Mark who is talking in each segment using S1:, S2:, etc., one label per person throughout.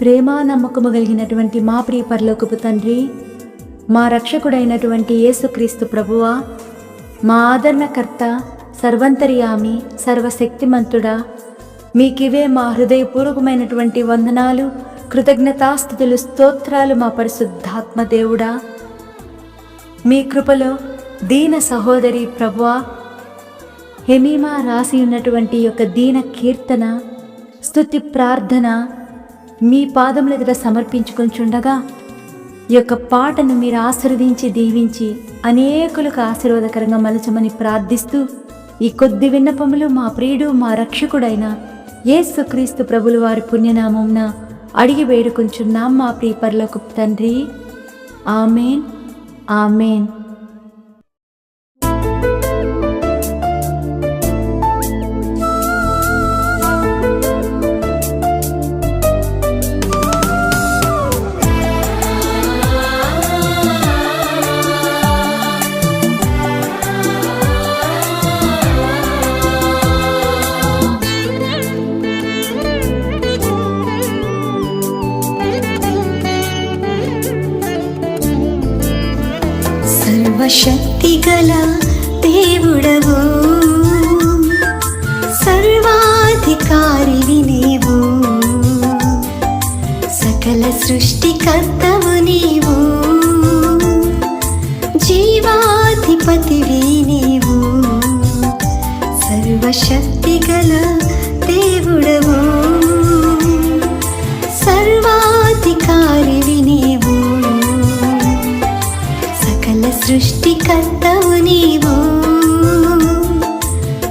S1: ప్రేమ నమ్మకము కలిగినటువంటి మా ప్రియ పరలోకపు తండ్రి మా రక్షకుడైనటువంటి యేసుక్రీస్తు ప్రభువా మా ఆదరణకర్త సర్వంతర్యామి సర్వశక్తిమంతుడా మీకివే మా హృదయపూర్వకమైనటువంటి వందనాలు కృతజ్ఞతాస్థుతులు స్తోత్రాలు మా పరిశుద్ధాత్మ దేవుడా. మీ కృపలో దీన సహోదరి ప్రభువా హెమీమా రాసి ఉన్నటువంటి యొక్క దీన కీర్తన స్తుతి ప్రార్థన మీ పాదముల దగ్గర సమర్పించుకొంచుండగా ఈ యొక్క పాటను మీరు ఆశీర్వదించి దీవించి అనేకులకు ఆశీర్వాదకరంగా మలచమని ప్రార్థిస్తూ ఈ కొద్ది విన్నపములు మా ప్రియుడు మా రక్షకుడైన యేసుక్రీస్తు ప్రభులు వారి పుణ్యనామంన అడిగి వేడుకుంటున్నాం మా ప్రియ తండ్రి. ఆమెన్. ఆమెన్.
S2: సర్వశక్తి గల దేవుడవు. సర్వాధికారి నీవు సకల సృష్టికర్తవు నీవు. జీవాధిపతివి నీవు. సర్వశక్తి సృష్టికర్తవు నీవు.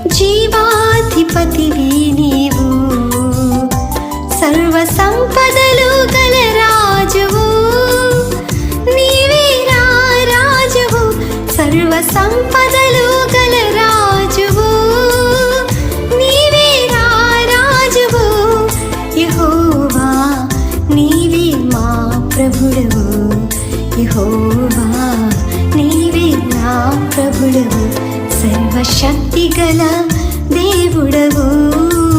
S2: జీవాధిపతివి నీవు. సర్వ సంపదలు గల రాజువు. నీవే రాజువు. సర్వ సంపదలు గల రాజువు. నీవే రాజువు. యహోవా నీవే మా ప్రభుడవు. యహోవా నీవే నా ప్రభుడవు. సర్వశక్తి గల దేవుడవు.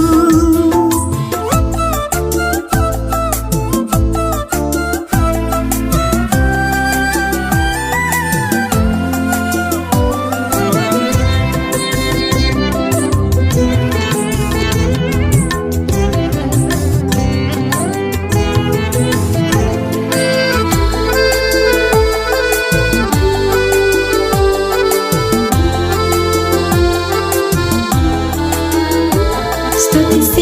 S2: Silence.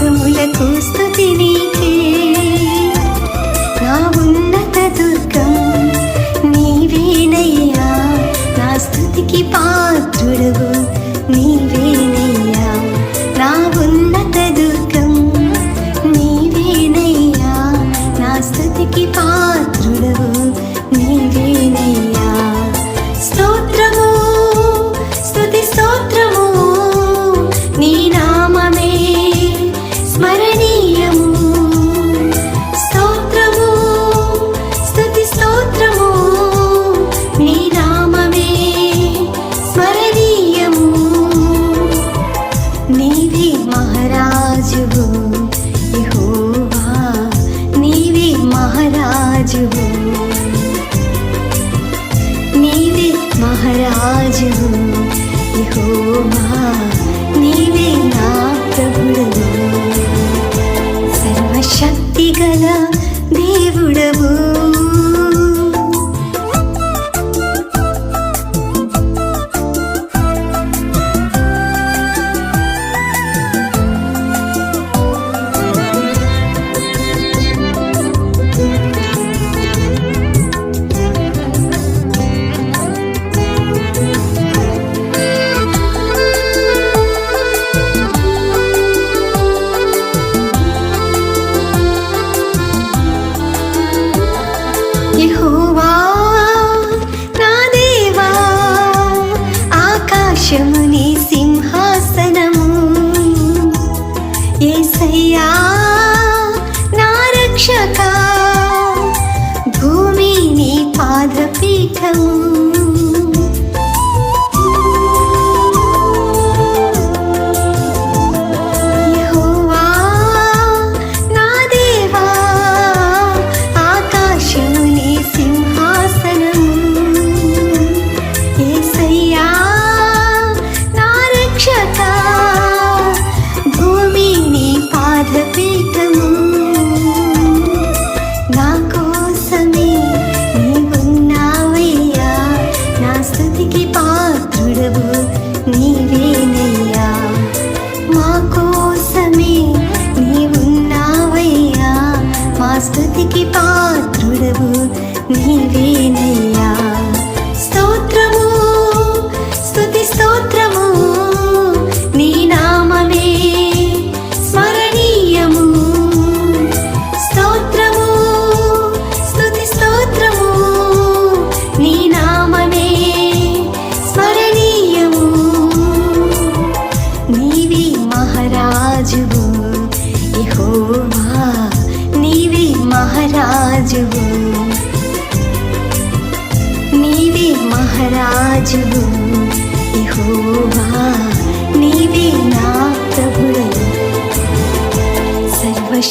S2: యుగ స్థుతి నీకే నా ఉన్నత దుర్గం నీవేనయ్యా నా స్థుతికి పాత్రుడవు నీవేనయ్యా. నా ఉన్నత దుర్గం నీవేనయ్యా నా స్థుతికి పాత్రుడవు నీవేనయ్యా. స్తోత్ర Ще ми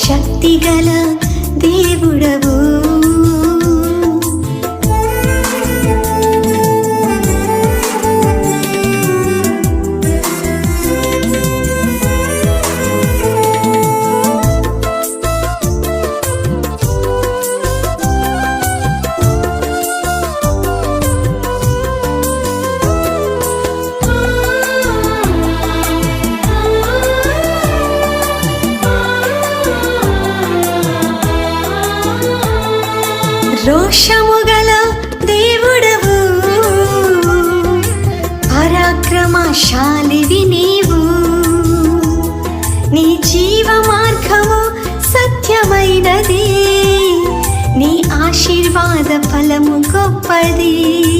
S2: శక్తిగల గల దేవుడవు. పరాక్రమశాలివి నీవు. నీ జీవ మార్గము సత్యమైనది. నీ ఆశీర్వాద ఫలము గొప్పది.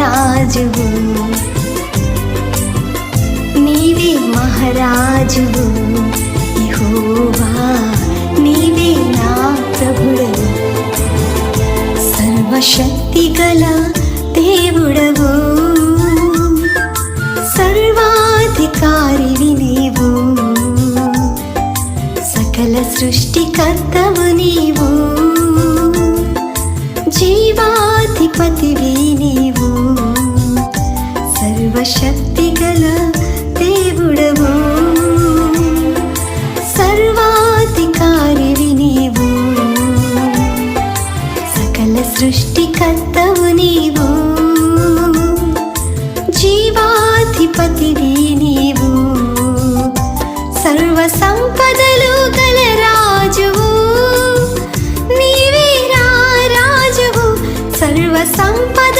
S2: రాజువు నీవి మహారాజువు. యహోవా నీవే నా ప్రభుడవు సర్వశక్తి గల దేవుడవు. సర్వాధికారివి నీవు. సకల సృష్టికర్తవు నీవు. జీవాధిపతివి నీవు సర్వశక్తి గల దేవుడవు. సర్వాధికారి నీవు. సకల సృష్టికర్తవు నీవు. జీవాధిపతి నీవు. సర్వ సంపదలు గల రాజువు. నీవే రాజువు. సర్వ సంపద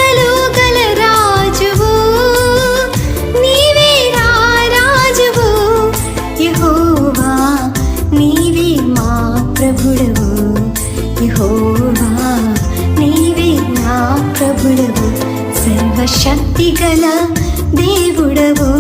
S2: శక్తి గల దేవుడవు.